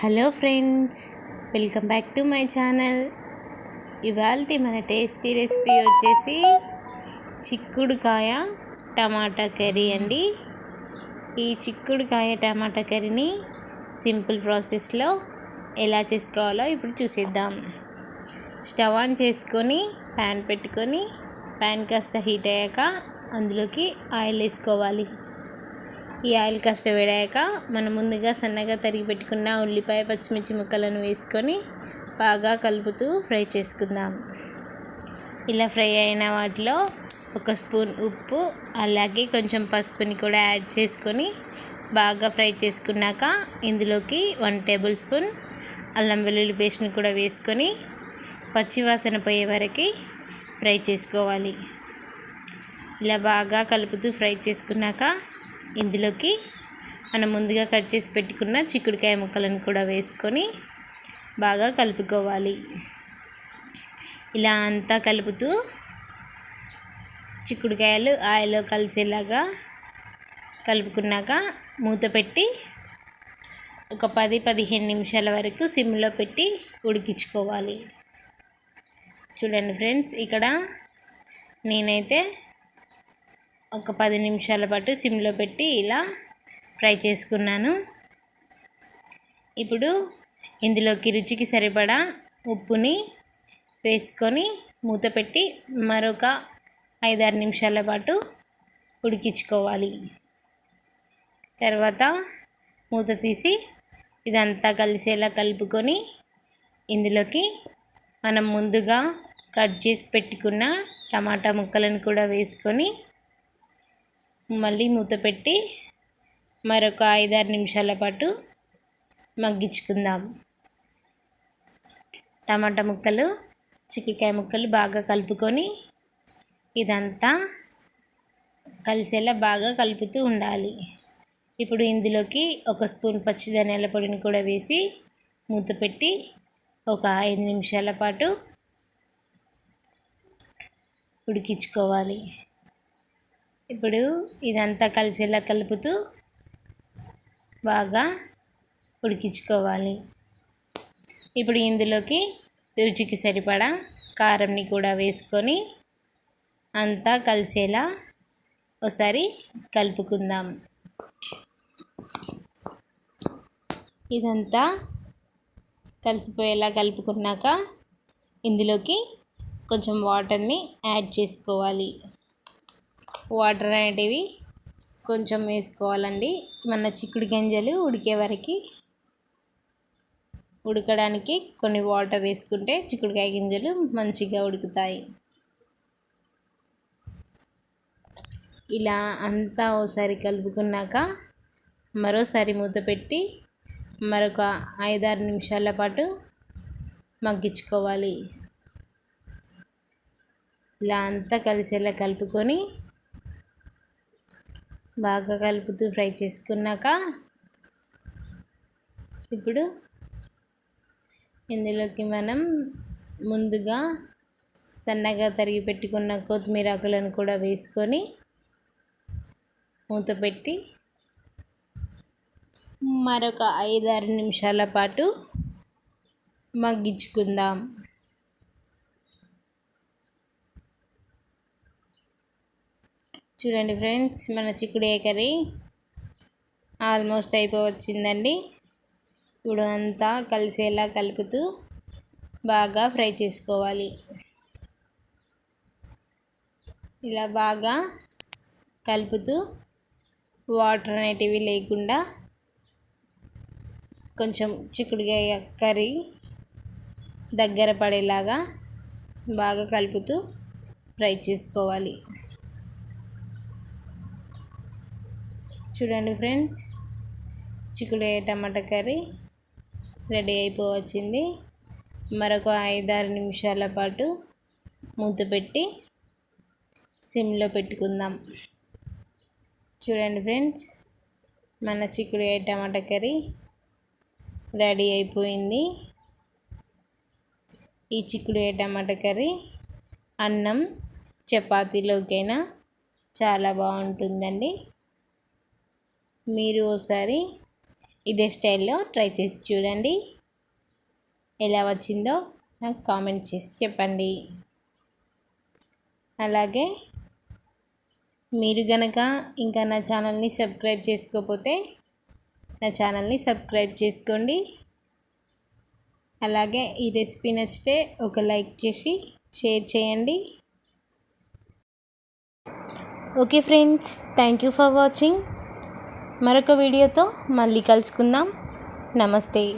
Hello friends welcome back to my channel. ఇవాళ మన tasty recipe వచ్చేసి చిక్కుడుకాయ టమాటా కర్రీ అండి. ఈ చిక్కుడుకాయ టమాటా కర్రీని సింపుల్ ప్రాసెస్లో ఎలా చేసుకోవాలో ఇప్పుడు చూసేద్దాం. స్టవ్ ఆన్ చేసుకొని ప్యాన్ పెట్టుకొని ప్యాన్ కాస్త హీట్ అయ్యాక అందులోకి ఆయిల్ వేసుకోవాలి. ఈ ఆయిల్ కాస్త వేడాక మనం ముందుగా సన్నగా తరిగి పెట్టుకున్న ఉల్లిపాయ పచ్చిమిర్చి ముక్కలను వేసుకొని బాగా కలుపుతూ ఫ్రై చేసుకుందాం. ఇలా ఫ్రై అయిన వాటిలో ఒక స్పూన్ ఉప్పు అలాగే కొంచెం పసుపుని కూడా యాడ్ చేసుకొని బాగా ఫ్రై చేసుకున్నాక ఇందులోకి వన్ టేబుల్ స్పూన్ అల్లం వెల్లుల్లి పేస్ట్ని కూడా వేసుకొని పచ్చివాసన పోయే వరకు ఫ్రై చేసుకోవాలి. ఇలా బాగా కలుపుతూ ఫ్రై చేసుకున్నాక ఇందులోకి మనం ముందుగా కట్ చేసి పెట్టుకున్న చిక్కుడుకాయ ముక్కలను కూడా వేసుకొని బాగా కలుపుకోవాలి. ఇలా అంతా కలుపుతూ చిక్కుడుకాయలు ఆయిల్లో కలిసేలాగా కలుపుకున్నాక మూత పెట్టి ఒక పది పదిహేను నిమిషాల వరకు సిమ్లో పెట్టి ఉడికించుకోవాలి. చూడండి ఫ్రెండ్స్ ఇక్కడ నేనైతే ఒక పది నిమిషాల పాటు సిమ్లో పెట్టి ఇలా ఫ్రై చేసుకున్నాను. ఇప్పుడు ఇందులోకి రుచికి సరిపడా ఉప్పుని వేసుకొని మూత పెట్టి మరొక ఐదారు నిమిషాల పాటు ఉడికించుకోవాలి. తర్వాత మూత తీసి ఇదంతా కలిసేలా కలుపుకొని ఇందులోకి మనం ముందుగా కట్ చేసి పెట్టుకున్న టమాటా ముక్కలను కూడా వేసుకొని మళ్ళీ మూత పెట్టి మరొక ఐదారు నిమిషాల పాటు మగ్గించుకుందాం. టమాటా ముక్కలు చిక్కుడుకాయ ముక్కలు బాగా కలుపుకొని ఇదంతా కలిసేలా బాగా కలుపుతూ ఉండాలి. ఇప్పుడు ఇందులోకి ఒక స్పూన్ పచ్చి ధనియాల పొడిని కూడా వేసి మూత పెట్టి ఒక ఐదు నిమిషాల పాటు ఉడికించుకోవాలి. ఇప్పుడు ఇదంతా కలిసేలా కలుపుతూ బాగా ఉడికించుకోవాలి. ఇప్పుడు ఇందులోకి రుచికి సరిపడా కారంని కూడా వేసుకొని అంతా కలిసేలా ఒకసారి కలుపుకుందాం. ఇదంతా కలిసిపోయేలా కలుపుకున్నాక ఇందులోకి కొంచెం వాటర్ని యాడ్ చేసుకోవాలి. వాటర్ అనేటివి కొంచెం వేసుకోవాలండి. మన చిక్కుడు గింజలు ఉడికే వరకు ఉడకడానికి కొన్ని వాటర్ వేసుకుంటే చిక్కుడుకాయ గింజలు మంచిగా ఉడుకుతాయి. ఇలా అంతా ఒకసారి కలుపుకున్నాక మరోసారి మూత పెట్టి మరొక ఐదారు నిమిషాల పాటు మగ్గించుకోవాలి. ఇలా అంతా కలిసేలా కలుపుకొని బాగా కలుపుతూ ఫ్రై చేసుకున్నాక ఇప్పుడు ఇందులోకి మనం ముందుగా సన్నగా తరిగి పెట్టుకున్న కొత్తిమీర ఆకులను కూడా వేసుకొని మూత పెట్టి మరొక ఐదారు నిమిషాల పాటు మగ్గించుకుందాం. చూడండి ఫ్రెండ్స్ మన చిక్కుడు కర్రీ ఆల్మోస్ట్ అయిపోవచ్చిందండి. ఇప్పుడు అంతా కలిసేలా కలుపుతూ బాగా ఫ్రై చేసుకోవాలి. ఇలా బాగా కలుపుతూ వాటర్ అనేటివి లేకుండా కొంచెం చిక్కుడుకాయ కర్రీ దగ్గర పడేలాగా బాగా కలుపుతూ ఫ్రై చేసుకోవాలి. చూడండి ఫ్రెండ్స్. చిక్కుడు టమాటా కర్రీ రెడీ అయిపోవచ్చింది. మరొక ఐదారు నిమిషాల పాటు మూత పెట్టి సిమ్లో పెట్టుకుందాం. చూడండి ఫ్రెండ్స్ మన చిక్కుడు టమాటా కర్రీ రెడీ అయిపోయింది. ఈ చిక్కుడు టమాటా కర్రీ అన్నం చపాతీలోకైనా చాలా బాగుంటుందండి. మీరు ఒకసారి ఇదే స్టైల్లో ట్రై చేసి చూడండి. ఎలా వచ్చిందో నాకు కామెంట్ చేసి చెప్పండి. అలాగే మీరు గనక ఇంకా నా ఛానల్ని సబ్స్క్రైబ్ చేసుకోకపోతే నా ఛానల్ని సబ్స్క్రైబ్ చేసుకోండి. అలాగే ఈ రెసిపీ నచ్చితే ఒక లైక్ చేసి షేర్ చేయండి. Okay friends thank you for watching. మరొక వీడియోతో మళ్ళీ కలుసుకుందాం. నమస్తే.